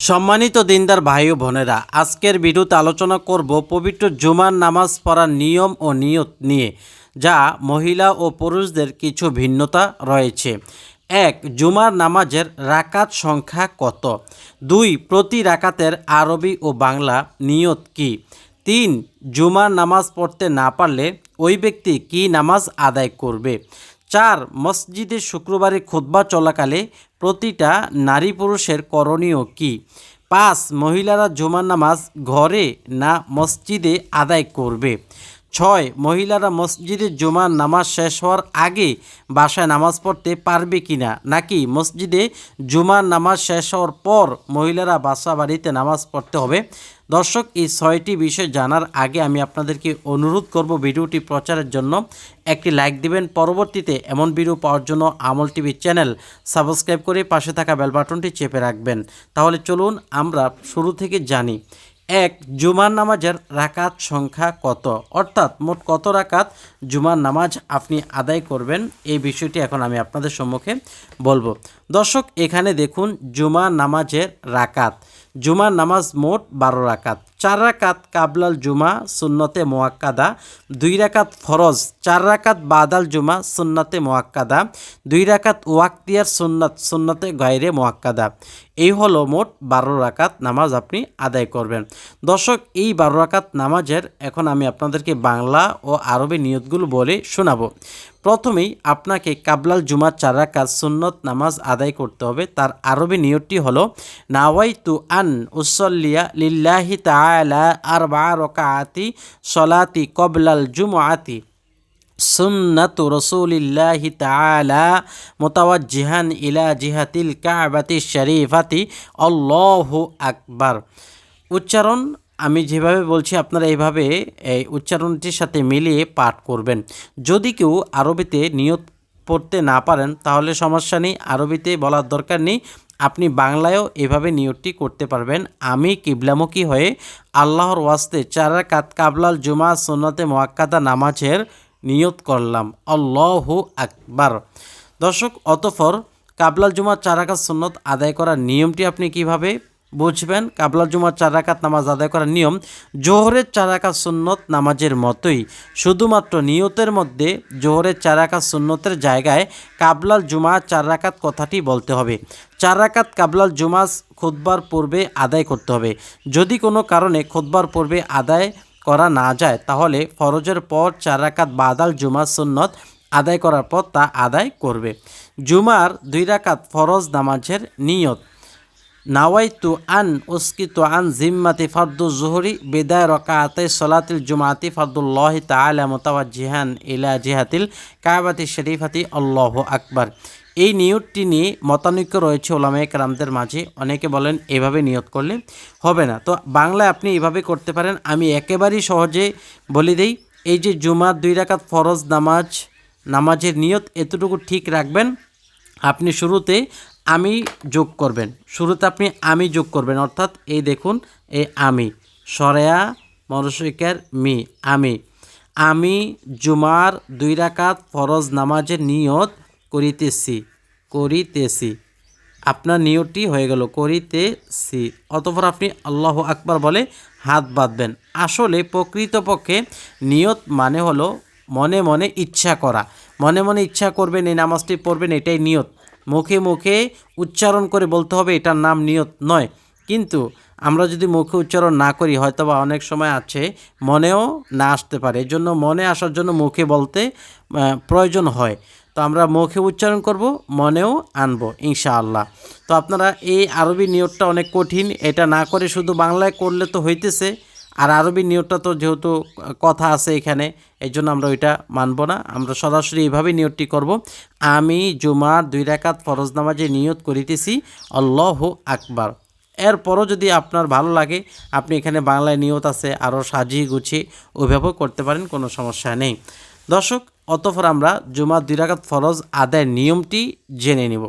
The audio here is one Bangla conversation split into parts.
সম্মানিত দিনদার ভাই ও বোনেরা, আজকের ভিডিওতে আলোচনা করব পবিত্র জুমার নামাজ পড়ার নিয়ম ও নিয়ত নিয়ে, যা মহিলা ও পুরুষদের কিছু ভিন্নতা রয়েছে। এক, জুমার নামাজের রাকাত সংখ্যা কত? দুই, প্রতি রাকাতের আরবি ও বাংলা নিয়ত কি? তিন, জুমার নামাজ পড়তে না পারলে ওই ব্যক্তি কি নামাজ আদায় করবে? চার মসজিদে শুক্রবারে খুতবা চলাকালে প্রতিটা নারী পুরুষের করণীয় কি? পাঁচ, মহিলারা জুমার নামাজ ঘরে না মসজিদে আদায় করবে? ছয়, মহিলারা মসজিদে জুমার নামাজ শেষ হওয়ার আগে বাসায় নামাজ পড়তে পারবে কিনা? নাকি মসজিদে জুমার নামাজ শেষ হওয়ার পর মহিলারা বাসা বাড়িতে নামাজ পড়তে হবে? দর্শক, এই ছয়টি বিষয় জানার আগে আমি আপনাদেরকে অনুরোধ করব ভিডিওটি প্রচারের জন্য। একটি লাইক দিবেন, পরবর্তীতে এমন ভিডিও পাওয়ার জন্য আমল টিভি চ্যানেল সাবস্ক্রাইব করে পাশে থাকা বেল বাটনটি চেপে রাখবেন। তাহলে চলুন, আমরা শুরু থেকে জানি। এক, জুমার নামাজের রাকাত সংখ্যা কত? অর্থাৎ মোট কত রাকাত জুমার নামাজ আপনি আদায় করবেন? এই বিষয়টি এখন আমি আপনাদের সম্মুখে বলব। দর্শক, এখানে দেখুন, জুমার নামাজের রাকাত। জুমার নামাজ মোট বারো রাকাত। চার রাকাত কাবলাল জুমা, সুন্নতে মোয়াক্কাদা দুই রাকাত ফরজ, চার রাকাত বাদাল জুমা, সুন্নতে মোয়াক্কাদা দুই রাকাত ওয়াক্তিয়ার সুন্নত, সুন্নতে গায়রে মোয়াক্কাদা এই হলো মোট বারো রাকাত নামাজ আপনি আদায় করবেন। দর্শক, এই বারো রাকাত নামাজের এখন আমি আপনাদেরকে বাংলা ও আরবি নিয়তগুলো বলে শোনাবো। প্রথমেই আপনাকে কাবলাল জুমার চার রাকাত সুন্নত নামাজ আদায় করতে হবে। তার আরবি নিয়তটি হলো, নাওয়াইতু আন উসল্লিয়া লিল্লাহি তাআলা আরবা রকাআতি সলাতি কবলাল জুমআতি। সুন্নাতু রসুলিল্লাহি তাআলা মুতাওয়াজ্জিহান ইলা জিহাতিল কাবাতি শরীফাতি। আল্লাহু আকবার। উচ্চারণ, আমি যেভাবে বলছি আপনারা এইভাবে এই উচ্চারণটির সাথে মিলিয়ে পাঠ করবেন। যদি কেউ আরবিতে নিয়ত পড়তে না পারেন, তাহলে সমস্যা নেই, আরবিতে বলার দরকার নেই। আপনি বাংলায়ও এভাবে নিয়তটি করতে পারবেন। আমি কিবলামুখী হয়ে আল্লাহর ওয়াস্তে চার কাত কাবলাল জুমা সুন্নতে মোয়াক্কাদা নামাজের নিয়ত করলাম। আল্লাহু আকবার। দর্শক অতফর কাবলাল জুমার চার রাকাত সুন্নত আদায় করার নিয়মটি আপনি কীভাবে বুঝবেন? কাবলাল জুমার চার রাকাত নামাজ আদায় করার নিয়ম জোহরের চার রাকাত সুন্নত নামাজের মতোই। শুধুমাত্র নিয়তের মধ্যে জোহরের চার রাকাত সুন্নতের জায়গায় কাবলাল জুমা চার রাকাত কথাটি বলতে হবে। চার রাকাত কাবলাল জুমা খুতবার পূর্বে আদায় করতে হবে। যদি কোনো কারণে খুতবার পূর্বে আদায় করা না যায়, তাহলে ফরজের পর চার রাকাত বাদাল জুমা সুন্নত আদায় করার পর তা আদায় করবে। জুমার দুই রাকাত ফরজ নামাজের নিয়ত। নাওয়াইতু আন উস্কিতু আন জিম্মাতি ফার্দু জুহরি বিদায় রকাতে সলাতিল জুমাতি ফার্দুল্লাহ তাআলা মুতাওয়াজ্জিহান ইলা জিহাতিল কাবাতি শরীফাতি আল্লাহ আকবার। এই নিয়তটি নিয়ে মতানৈক্য রয়েছে ওলামা একরামদের মাঝে। অনেকে বলেন, এভাবে নিয়ত করলে হবে না। তো বাংলায় আপনি এভাবে করতে পারেন, আমি একেবারেই সহজে বলে দেই, এই যে জুমার দুই রাকাত ফরজ নামাজ, নামাজের নিয়ত, এতটুকু ঠিক রাখবেন, আপনি শুরুতে আমি যোগ করবেন। শুরুতে আপনি আমি যোগ করবেন, অর্থাৎ এই দেখুন, এই আমি, সরেয়া মরসিকের মি, আমি। আমি জুমার দুই রাকাত ফরজ নামাজের নিয়ত করিতেছি করিতেছি। আপনার নিয়তটি হয়ে গেল, করিতেছি। অতপর আপনি আল্লাহ আকবার বলে হাত বাঁধবেন। আসলে প্রকৃতপক্ষে নিয়ত মানে হলো মনে মনে ইচ্ছা করা। মনে মনে ইচ্ছা করবেন, এই নামাজটি পড়বেন, এটাই নিয়ত। মুখে মুখে উচ্চারণ করে বলতে হবে, এটার নাম নিয়ত নয়। কিন্তু আমরা যদি মুখে উচ্চারণ না করি হয়তো বা অনেক সময় আছে, মনেও না আসতে পারে। এই জন্য মনে আসার জন্য মুখে বলতে প্রয়োজন হয়। তো আমরা মুখে উচ্চারণ করব, মনেও আনব, ইনশাআল্লাহ। তো আপনারা এই আরবি নিয়তটা অনেক কঠিন, এটা না করে শুধু বাংলায় করলে তো হইতেছে, আর আরবি নিয়তটা তো যেহেতু কথা আছে এখানে এই জন্য আমরা ওইটা মানব না। আমরা সরাসরি এইভাবে নিয়তটি করব, আমি জুমার দুই রাকাত ফরজ নামাজে নিয়ত করিতেছি, আল্লাহ আকবার। এরপরও যদি আপনার ভালো লাগে, আপনি এখানে বাংলায় নিয়ত আছে, আরও সাজিয়ে গুছিয়ে ওইভাবেও করতে পারেন, কোনো সমস্যা নেই। দর্শক অতঃপর আমরা জুমার দুই রাকাত ফরজ আদায়ের নিয়মটি জেনে নেব।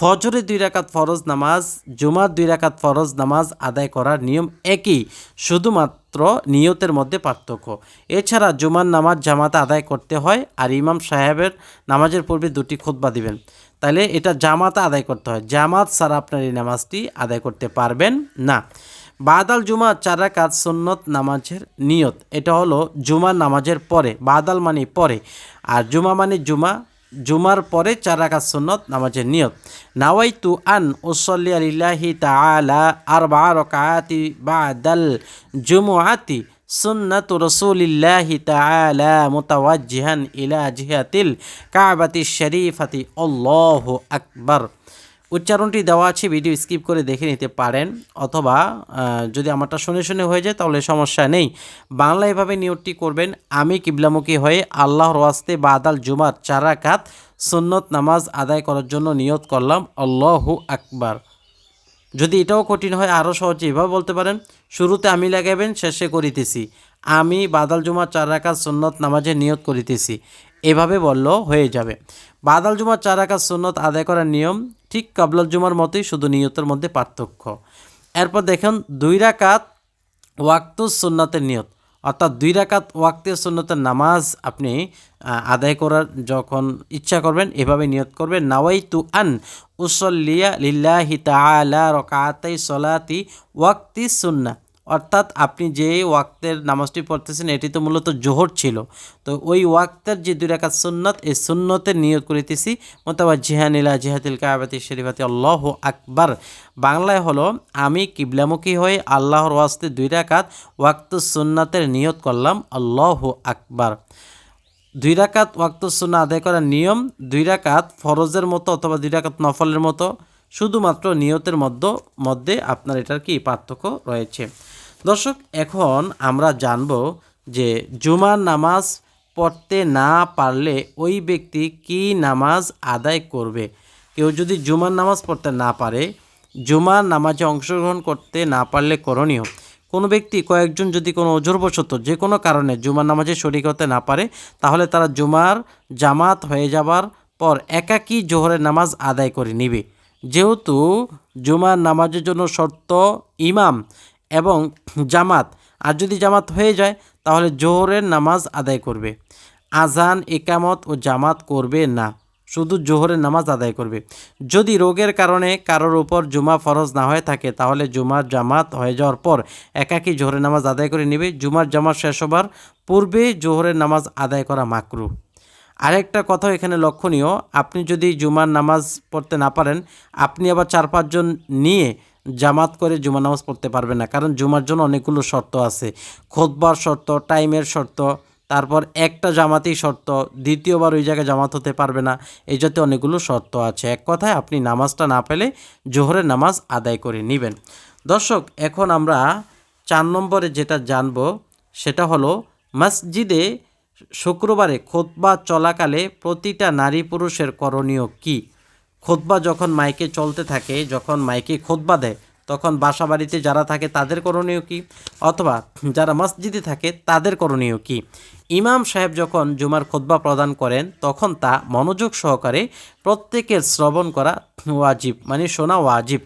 ফজরে দুই রাকাত ফরজ নামাজ, জুমার দুই রাকাত ফরজ নামাজ আদায় করার নিয়ম একই, শুধুমাত্র নিয়তের মধ্যে পার্থক্য। এছাড়া জুমার নামাজ জামাতে আদায় করতে হয় আর ইমাম সাহেবের নামাজের পূর্বে দুটি খুতবা দিবেন। তাহলে এটা জামাতে আদায় করতে হয়। জামাত ছাড়া আপনার এই নামাজটি আদায় করতে পারবেন না। বাদাল জুমা চার রাকাত সুন্নত নামাজের নিয়ত। এটা হলো জুমা নামাজের পরে বাদাল মানে পরে, আর জুমা মানে জুমা, জুমার পরে চার রাকাত সুন্নত নামাজের নিয়ত। নাওয়াইতু আন উসল্লি আলিল্লাহি তাআলা আরবা রাকাতি বাদাল জুমুআতি সুন্নাতু রাসূলিল্লাহি তাআলা মুতাওয়াজ্জিহান ইলা জিহাতিল কাবাতি শরীফাতি। আল্লাহু আকবার। উচ্চারণটি দেওয়া আছে, ভিডিও স্কিপ করে দেখে নিতে পারেন, অথবা যদি আমারটা শুনে শুনে হয়ে যায় তাহলে সমস্যা নেই। বাংলা এভাবে নিয়োগটি করবেন, আমি কিবলামুখী হয়ে আল্লাহর ওয়াস্তে বাদাল জুমার চারাকাত সুন্নত নামাজ আদায় করার জন্য নিয়ত করলাম। আল্লাহু আকবার। যদি এটাও কঠিন হয় আরও সহজে এভাবে বলতে পারেন, শুরুতে আমি লাগাবেন, শেষে করিতেছি। আমি বাদাল জুমা চার রাকাত সুন্নত নামাজে নিয়ত করিতেছি। এভাবে বললেও হয়ে যাবে। বাদাল জুমার চার রাকাত সুন্নত আদায় করার নিয়ম ঠিক কাবলাল জুমার মতোই শুধু নিয়তের মধ্যে পার্থক্য। এরপর দেখুন, দুই রাকাত ওয়াক্তুস সুন্নতের নিয়ত। অর্থাৎ দুই রাকাত ওয়াক্তের সুন্নতের নামাজ আপনি আদায় করার যখন ইচ্ছা করবেন, এভাবে নিয়ত করবেন নাওয়াই তু আন উসল্লিয়া লিল্লাহি তাআলা রকাতাই সলাতি ওয়াক্তি সুন্না অর্থাৎ আপনি যে ওয়াক্তের নামাজটি পড়তেছেন, এটি তো মূলত জোহর ছিল। তো ওই ওয়াক্তের যে দুই রাকাত সুন্নত, এই সুন্নতের নিয়োগ করিতেছি। মোতাবা জিহানিলা জিহাতিল কাবাতি শরীফাতি। আল্লাহ আকবার। বাংলায় হলো, আমি কিবলামুখী হয়ে আল্লাহর ওয়াস্তে দুই রাকাত ওয়াক্ত সুন্নাতের নিয়ত করলাম। আল্লাহ আকবার। দুই রাকাত ওয়াক্ত সুন্না আদায় করার নিয়ম, দুই রাকাত ফরজের মতো অথবা দুই রাকাত নফলের মতো, শুধুমাত্র নিয়তের মধ্য, মধ্যে আপনার এটার কি পার্থক্য রয়েছে? দর্শক, এখন আমরা জানব যে জুমার নামাজ পড়তে না পারলে ওই ব্যক্তি কি নামাজ আদায় করবে। কেউ যদি জুমার নামাজ পড়তে না পারে, জুমার নামাজে অংশগ্রহণ করতে না পারলে করণীয়। কোনো ব্যক্তি, কয়েকজন যদি কোনো অজরবশত যে কোনো কারণে জুমার নামাজে শরিক হতে না পারে, তাহলে তারা জুমার জামাত হয়ে যাবার পর একাকী জোহরের নামাজ আদায় করে নিবে। যেহেতু জুমার নামাজের জন্য শর্ত ইমাম এবং জামাত। আর যদি জামাত হয়ে যায়, তাহলে জোহরের নামাজ আদায় করবে। আজান একামত ও জামাত করবে না। শুধু জোহরের নামাজ আদায় করবে। যদি রোগের কারণে কারোর উপর জুমা ফরজ না হয়ে থাকে, তাহলে জুমার জামাত হয়ে যাওয়ার পর একাকী জোহরের নামাজ আদায় করে নেবে। জুমার জামাত শেষ হবার পূর্বে জোহরের নামাজ আদায় করা মাকরু। আরেকটা কথা এখানে লক্ষণীয়। আপনি যদি জুমার নামাজ পড়তে না পারেন, আপনি আবার চার পাঁচজন নিয়ে জামাত করে জুমার নামাজ পড়তে পারবে না। কারণ জুমার জন্য অনেকগুলো শর্ত আছে। খোদবার শর্ত, টাইমের শর্ত, তারপর একটা জামাতেই শর্ত, দ্বিতীয়বার ওই জায়গায় জামাত হতে পারবে না। এই জাতীয় অনেকগুলো শর্ত আছে। এক কথায় আপনি নামাজটা না পেলে জোহরের নামাজ আদায় করে নেবেন। দর্শক, এখন আমরা চার নম্বরে যেটা জানব, সেটা হলো মসজিদে শুক্রবারে খোতবা চলাকালে প্রতিটা নারী পুরুষের করণীয় কি? খোতবা যখন মাইকে চলতে থাকে, যখন মাইকে খোদবা দেয়, তখন বাসা বাড়িতে যারা থাকে তাদের করণীয় কি? অথবা যারা মসজিদে থাকে তাদের করণীয় কি? ইমাম সাহেব যখন জুমার খোতবা প্রদান করেন, তখন তা মনোযোগ সহকারে প্রত্যেকের শ্রবণ করা ওয়াজিব মানে শোনা ওয়াজিব।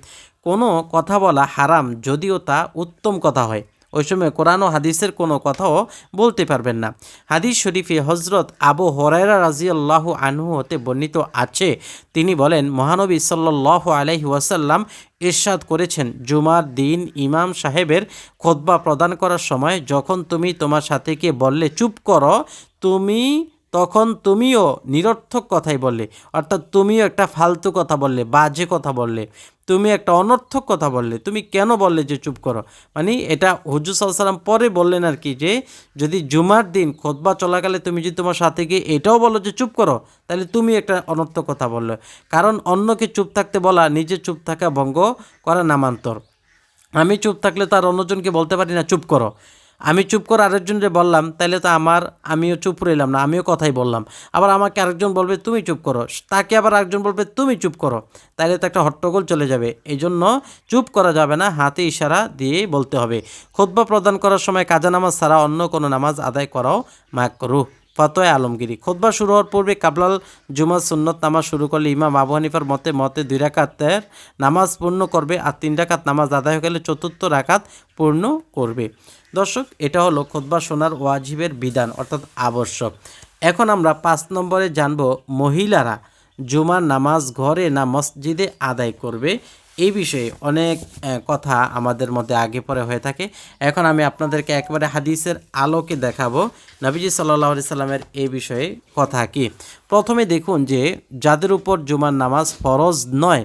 কোনো কথা বলা হারাম, যদিও তা উত্তম কথা হয়। ওই সময় কোরআন ও হাদিসের কোনো কথাও বলতে পারবেন না। হাদিস শরীফে হজরত আবু হরাইরা রাজিয়াল্লাহ আনহু হতে বর্ণিত আছে। তিনি বলেন, মহানবী সাল্লাহ আলহি ওয়াসাল্লাম ইরশাদ করেছেন জুমার দিন ইমাম সাহেবের খোতবা প্রদান করার সময়, যখন তুমি তোমার সাথীকে বললে, চুপ করো তুমি, তখন তুমিও নিরর্থক কথাই বললে, অর্থাৎ তুমিও একটা ফালতু কথা বললে, বাজে কথা বললে। তুমি একটা অনর্থক কথা বললে, তুমি কেন বললে যে চুপ করো? মানে এটা হুজুর সাল্লাম পরে বললেন আর কি যে, যদি জুমার দিন খোদবা চলাকালে তুমি যদি তোমার সাথে গিয়ে এটাও বলো যে চুপ করো, তাহলে তুমি একটা অনর্থক কথা বললে। কারণ অন্যকে চুপ থাকতে বলা, নিজে চুপ থাকা ভঙ্গ করা নামান্তর। আমি চুপ থাকলে তার অন্যজনকে বলতে পারি না, চুপ করো। আমি চুপ করে আরেকজনকে বললাম তাহলে তো আমার, আমিও চুপ রইলাম না, আমিও কথাই বললাম। আবার আমাকে আরেকজন বলবে, তুমি চুপ করো। তাকে আবার আরেকজন বলবে, তুমি চুপ করো। তাহলে তো একটা হট্টগোল চলে যাবে। এই জন্য চুপ করা যাবে না, হাতে ইশারা দিয়েই বলতে হবে। খোদবা প্রদান করার সময় কাজা নামাজ ছাড়া অন্য কোনো নামাজ আদায় করাও মাকরুহ। ফতোয় আলমগিরি। খোদবা শুরু হওয়ার পূর্বে কাবলাল জুমা সুন্নত নামাজ শুরু করলে ইমাম আবু হানিফার মতে মতে দুই রাকাতের নামাজ পূর্ণ করবে আর তিন রাকাত নামাজ আদায় হয়ে গেলে চতুর্থ রাকাত পূর্ণ করবে। দর্শক, এটা হলো খোদবা শোনার ওয়াজিবের বিধান, অর্থাৎ আবশ্যক। এখন আমরা পাঁচ নম্বরে জানব মহিলারা জুমার নামাজ ঘরে না মসজিদে আদায় করবে? এই বিষয়ে অনেক কথা আমাদের মধ্যে আগে পরে হয়ে থাকে। এখন আমি আপনাদেরকে একবারে হাদিসের আলোকে দেখাবো। নাবিজি সাল্লাহ সাল্লামের এই বিষয়ে কথা কি? প্রথমে দেখুন যে, যাদের উপর জুমার নামাজ ফরজ নয়,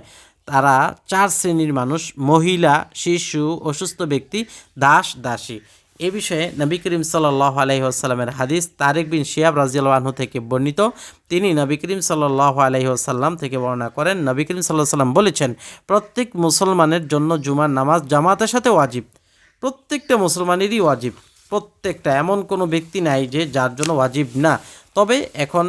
তারা চার শ্রেণির মানুষ, মহিলা, শিশু, অসুস্থ ব্যক্তি, দাস, দাসী। এ বিষয়ে নবী করিম সাল্লাহ আলহিহাসাল্লামের হাদিস তারেক বিন শিয়াব রাজিয়াল আনহু থেকে বর্ণিত। তিনি নবী করিম সাল্লাহ আলহিহাসাল্লাম থেকে বর্ণনা করেন। নবী করিম সাল্লাহ সাল্লাম বলেছেন, প্রত্যেক মুসলমানের জন্য জুমার নামাজ জামাতের সাথে ওয়াজিব। প্রত্যেকটা মুসলমানেরই ওয়াজিব। প্রত্যেকটা এমন কোনো ব্যক্তি নাই যে যার জন্য ওয়াজিব না। তবে এখন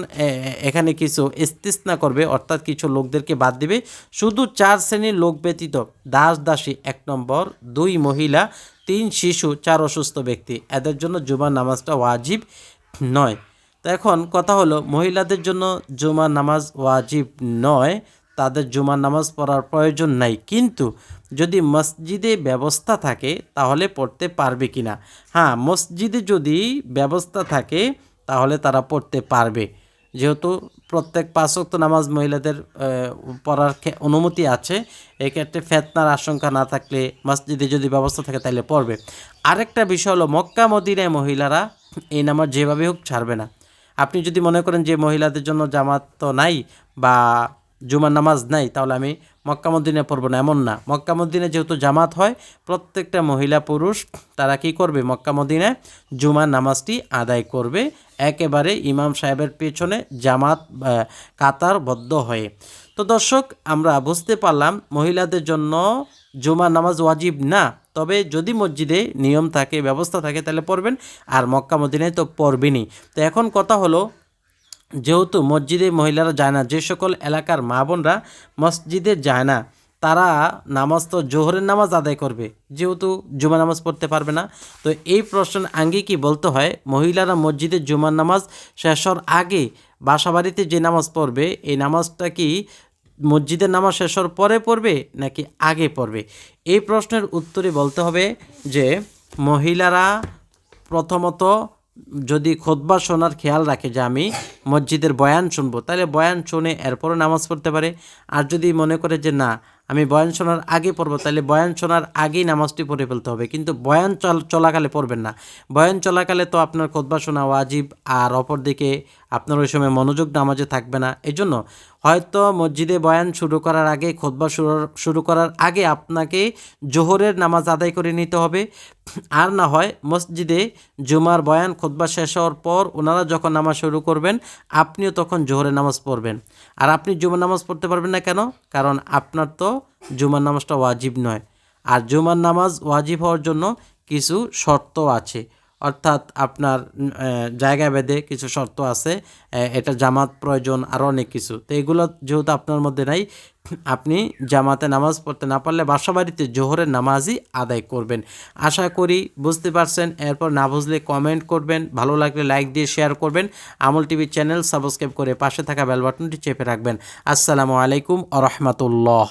এখানে কিছু ইস্তিসনা করবে, অর্থাৎ কিছু লোকদেরকে বাদ দিবে। শুধু চার শ্রেণির লোক ব্যতীত, দাস দাসী এক নম্বর, দুই মহিলা তিন শিশু, চার অসুস্থ ব্যক্তি। এদের জন্য জুমার নামাজটা ওয়াজিব নয়। তো এখন কথা হলো, মহিলাদের জন্য জুমার নামাজ ওয়াজিব নয়, তাদের জুমার নামাজ পড়ার প্রয়োজন নাই। কিন্তু যদি মসজিদে ব্যবস্থা থাকে, তাহলে পড়তে পারবে কি না হ্যাঁ মসজিদে যদি ব্যবস্থা থাকে, তাহলে তারা পড়তে পারবে। যেহেতু প্রত্যেক পাঁচক্ত নামাজ মহিলাদের পড়ার অনুমতি আছে। এক্ষেত্রে ফেতনার আশঙ্কা না থাকলে মসজিদে যদি ব্যবস্থা থাকে তাহলে পড়বে। আরেকটা বিষয় হলো, মক্কা, মদিনায় মহিলারা এই নামাজ যেভাবে হোক ছাড়বে না। আপনি যদি মনে করেন যে মহিলাদের জন্য জামাত তো নাই বা জুমার নামাজ নাই তাহলে আমি মক্কা মদিনে পড়ব না। এমন না। মক্কা মদিনে যেহেতু জামাত হয় প্রত্যেকটা মহিলা পুরুষ তারা কি করবে? মক্কা মদিনায় জুমার নামাজটি আদায় করবে। একেবারে ইমাম সাহেবের পেছনে জামাত আহ, কাতারবদ্ধ হয়ে। তো দর্শক আমরা বুঝতে পারলাম মহিলাদের জন্য জুমার নামাজ ওয়াজিব না। তবে যদি মসজিদে নিয়ম থাকে ব্যবস্থা থাকে তাহলে পড়বেন। আর মক্কা মদিনায় তো পড়বেনই। তো এখন কথা হলো যেহেতু মসজিদে মহিলারা যায় না, যে সকল এলাকার মা বোনরা মসজিদে যায় না, তারা নামাজ তো জোহরের নামাজ আদায় করবে, যেহেতু জুমা নামাজ পড়তে পারবে না। তো এই প্রশ্ন আঙ্গে কি বলতে হয়, মহিলারা মসজিদে জুমার নামাজ শেষ হওয়ার আগে বাসাবাড়িতে যে নামাজ পড়বে, এই নামাজটা কি মসজিদের নামাজ শেষ হওয়ার পরে পড়বে, নাকি আগে পড়বে? এই প্রশ্নের উত্তরে বলতে হবে যে, মহিলারা প্রথমত যদি খোদবা শোনার খেয়াল রাখে যে আমি মসজিদের বয়ান শুনব, তাহলে বয়ান শুনে এরপরও নামাজ পড়তে পারে। আর যদি মনে করে যে না, আমি বয়ান শোনার আগে পড়ব, তাহলে বয়ান শোনার আগেই নামাজটি পড়ে ফেলতে হবে। কিন্তু বয়ান চলাকালে পড়বেন না। বয়ান চলাকালে তো আপনার খোদবা শোনা ওয়াজিব আর অপরদিকে আপনার ওই সময় মনোযোগ নামাজে থাকবে না। এই জন্য হয়তো মসজিদে বয়ান শুরু করার আগে, খোদবা শুরু শুরু করার আগে আপনাকে জোহরের নামাজ আদায় করে নিতে হবে। আর না হয় মসজিদে জুমার বয়ান, খোদবা শেষ হওয়ার পর ওনারা যখন নামাজ শুরু করবেন, আপনিও তখন জোহরের নামাজ পড়বেন। আর আপনি জুমার নামাজ পড়তে পারবেন না কেন? কারণ আপনার তো জুমার নামাজটা ওয়াজিব নয়। আর জুমার নামাজ ওয়াজিব হওয়ার জন্য কিছু শর্ত আছে। অর্থাৎ আপনার জায়গা বেঁধে কিছু শর্ত আছে এটা জামাত প্রয়োজন আরও অনেক কিছু। তো এগুলো যেহেতু আপনার মধ্যে নাই, আপনি জামাতে নামাজ পড়তে না পারলে বাসা বাড়িতে জোহরের নামাজই আদায় করবেন। আশা করি বুঝতে পারছেন, এরপর না বুঝলে কমেন্ট করবেন, ভালো লাগলে লাইক দিয়ে শেয়ার করবেন, আমল টিভি চ্যানেল সাবস্ক্রাইব করে পাশে থাকা বেল বাটনটি চেপে রাখবেন। আসসালামু আলাইকুম আ রহমতুল্লাহ।